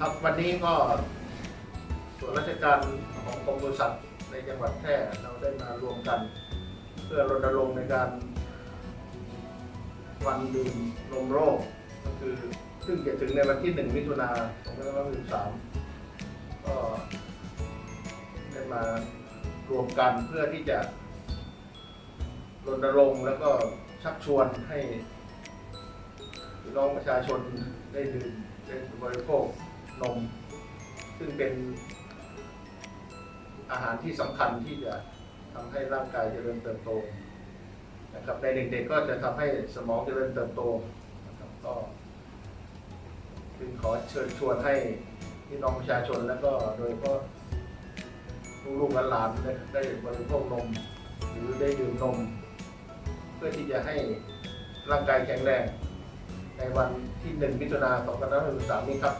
ครับวันนี้ก็ส่วนราชการของกรมปศุสัตว์ในจังหวัดแพร่เราได้มารวมกัน เพื่อรณรงค์ในการ วันดื่มนมโรคก็คือซึ่งจะถึงในวันที่ 1 มิถุนา2563ก็ได้มารวมกันเพื่อที่จะรณรงค์แล้วก็ชักชวนให้พี่น้องประชาชนได้ดื่มได้บริโภค เป็นอาหารที่สำคัญที่จะทำให้ร่างกายเจริญเติบโตนะครับในเด็กๆก็จะทำให้สมองเจริญเติบโตนะครับก็จึงขอเชิญชวนให้พี่น้องประชาชนแล้วก็โดยเฉพาะลูกๆหลานได้ได้บริโภคนม หรือได้ดื่มนม เพื่อที่จะให้ร่างกายแข็งแรงในวันที่ 1 มิถุนายน 2563 นี้ครับ